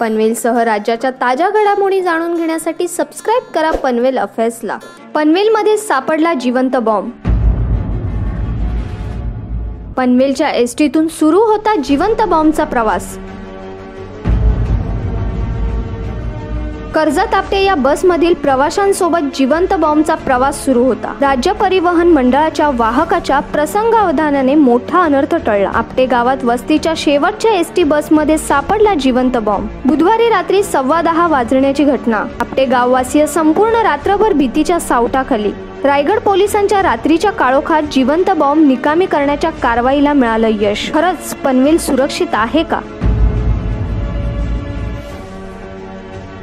पनवेलसह राज्याच्या ताज्या घडामोडी जाणून घेण्यासाठी सबस्क्राईब करा पनवेल अफेअर्सला पनवेलमध्ये सापडला जिवंत बॉम्ब पनवेलच्या एसटीतून सुरू होता जिवंत बॉम्बचा प्रवास. कर्जत आपटे या बसमधील प्रवाशांसोबत जिवंत बॉम्बचा प्रवास सुरू होता. राज्य परिवहन मंडळाच्या वाहकाच्या प्रसंगावधानाने मोठा अनर्थ टळला. आपटे गावात वस्तीच्या शेवटच्या एस टी बसमध्ये सापडला जिवंत बॉम्ब. बुधवारी रात्री सव्वा दहा वाजण्याची घटना. आपटे गाववासीय संपूर्ण रात्रभर भीतीच्या सावटाखाली. रायगड पोलिसांच्या रात्रीच्या काळोखात जिवंत बॉम्ब निकामी करण्याच्या कारवाईला मिळालं यश. खरंच पनवेल सुरक्षित आहे का?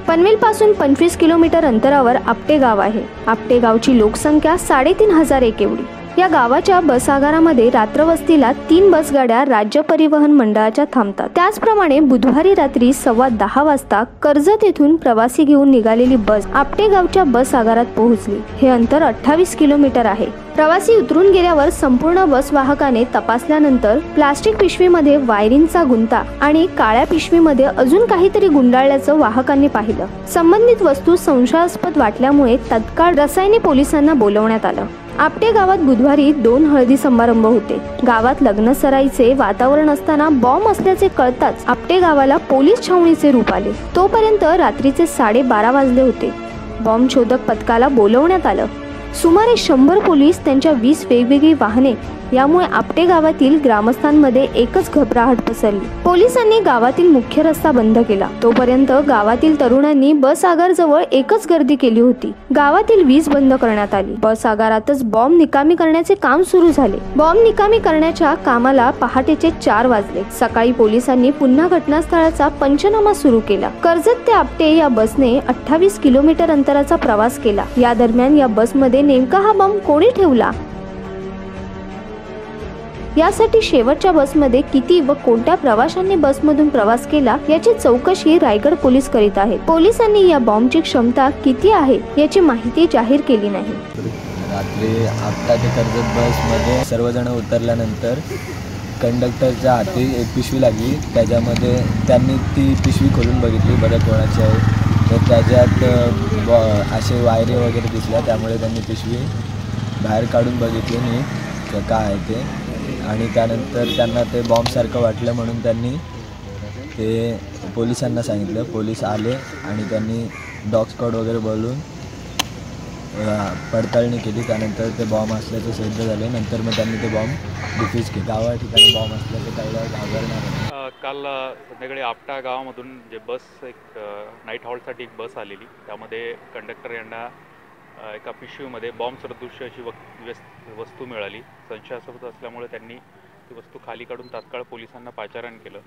पनवेलपासून पंचवीस किलोमीटर अंतरावर आपटे गाव आहे. आपटे गावची लोकसंख्या साडेतीन हजार एक एवढी. या गावाच्या बस आगारामध्ये रात्रवस्तीला तीन बसगाड्या राज्य परिवहन मंडळाच्या थांबतात. त्याचप्रमाणे बुधवारी रात्री सव्वा दहा वाजता कर्जत येथून प्रवासी घेऊन निघालेली बस आपटे गावच्या बस आगारात पोहोचली. हे अंतर अठ्ठावीस किलोमीटर आहे. प्रवासी उतरून गेल्यावर संपूर्ण बस वाहकाने तपासल्यानंतर प्लास्टिक पिशवीमध्ये वायरिंगचा गुंता आणि काळ्या पिशवीमध्ये अजून काहीतरी गुंडाळल्याचं वाहकांनी पाहिलं. संबंधित वस्तू संशयास्पद वाटल्यामुळे तत्काळ रसायनी पोलिसांना बोलवण्यात आलं. आपटे गावात बुधवारी दोन हळदी समारंभ होते. गावात लग्न सराईचे वातावरण असताना बॉम्ब असल्याचे कळताच आपटे गावाला पोलीस छावणीचे रूप आले. तोपर्यंत रात्रीचे साडेबारा वाजले होते. बॉम्ब शोधक पथकाला बोलवण्यात आलं. सुमारे शंभर पोलीस त्यांच्या वीस वेगवेगळी वाहने यामुळे आपटे गावातील ग्रामस्थांमध्ये एकच घबराहट पसरली. पोलिसांनी गावातील मुख्य रस्ता बंद केला. तोपर्यंत गावातील तरुणांनी बस आगारजवळ एकच गर्दी केली होती. गावातील वीज बंद करण्यात आली. बस आगारातच बॉम्ब निकामी करण्याचे काम सुरू झाले. बॉम्ब निकामी करण्याच्या कामाला पहाटेचे चार वाजले. सकाळी पोलिसांनी पुन्हा घटनास्थळाचा पंचनामा सुरू केला. कर्जत ते आपटे या बसने अठ्ठावीस किलोमीटर अंतराचा प्रवास केला. या दरम्यान या बसमध्ये नेमका हा बॉम्ब कोणी ठेवला? यासाठी शेवटच्या बसमध्ये किती व कोणत्या प्रवाशांनी बसमधून प्रवास केला याची चौकशी रायगड पोलीस करीत आहेत. पोलिसांनी या बॉम्बची क्षमता किती आहे याची माहिती जाहीर केली नाही. रात्री आत्ता ते कर्जत बसमध्ये सर्वजण उतरल्यानंतर कंडक्टरच्या हाती एक पिशवी लागली. त्याच्यामध्ये त्यांनी ती पिशवी खोलून बघितली. बरं कोणाची आहे? तर त्याच्यात बॉ असे वायरे वगैरे दिसल्या. त्यामुळे त्यांनी पिशवी बाहेर काढून बघितली नाही. तर काय आहे ते? आणि त्यानंतर त्यांना ते बॉम्बसारखं वाटलं म्हणून त्यांनी ते पोलिसांना सांगितलं. पोलीस आले आणि त्यांनी डॉग स्कॉड वगैरे बोलून पडताळणी केली. त्यानंतर ते बॉम्ब असल्याचं सिद्ध झाले. नंतर मग त्यांनी ते बॉम्ब डिफ्यूज केले. गावा ठिकाणी बॉम्ब असल्याचं कळल्यावर घाबरणार काल संध्याकाळी आपटा गावामधून जे बस एक नाईट हॉल्टसाठी एक बस आलेली. त्यामध्ये कंडक्टर यांना एका पिशवीमध्ये बॉम्ब सदृश्य अशी वक वस्तू मिळाली. संशयास्पद असल्यामुळे त्यांनी ती वस्तू खाली काढून तात्काळ पोलिसांना पाचारण केलं.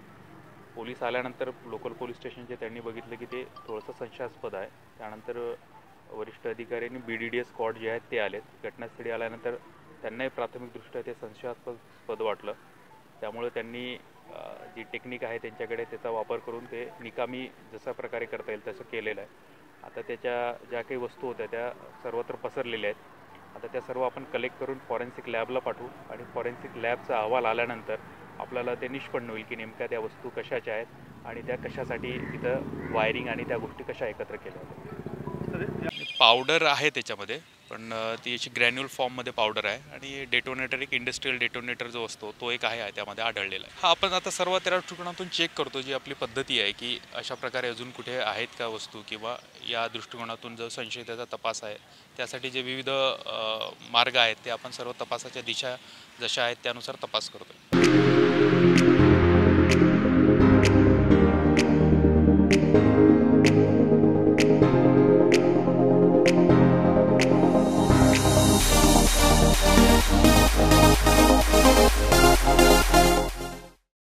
पोलीस आल्यानंतर लोकल पोलीस स्टेशनचे त्यांनी बघितलं की ते थोडंसं संशयास्पद आहे. त्यानंतर वरिष्ठ अधिकाऱ्यांनी B D D S squad जे आहेत ते आलेत. घटनास्थळी आल्यानंतर त्यांनाही प्राथमिकदृष्ट्या ते संशयास्पद वाटलं. त्यामुळे त्यांनी जी टेक्निक आहे त्यांच्याकडे त्याचा वापर करून ते निकामी जशा प्रकारे करता येईल तसं केलेलं आहे. आता त्याच्या ज्या काही वस्तू होत्या त्या सर्वत्र पसरलेल्या आहेत. आता त्या सर्व आपण कलेक्ट करून फॉरेन्सिक लॅबला पाठवू आणि फॉरेन्सिक लॅबचा अहवाल आल्यानंतर आपल्याला ते निष्पन्न होईल की नेमक्या त्या वस्तू कशाच्या आहेत आणि त्या कशासाठी तिथं वायरिंग आणि त्या गोष्टी कशा एकत्र केल्या होत्या पावडर आहे त्याच्यामध्ये. पण ती अशी ग्रॅन्युअल फॉर्ममध्ये पावडर आहे आणि डेटोनेटर एक इंडस्ट्रियल डेटोनेटर जो असतो तो एक आहे त्यामध्ये आढळलेला आहे. हा आपण आता सर्व त्या दृष्टिकोनातून चेक करतो जी आपली पद्धती आहे की अशा प्रकारे अजून कुठे आहेत का वस्तू किंवा या दृष्टिकोनातून जो संशयिताचा तपास आहे त्यासाठी जे विविध मार्ग आहेत ते आपण सर्व तपासाच्या दिशा जशा आहेत त्यानुसार तपास करतो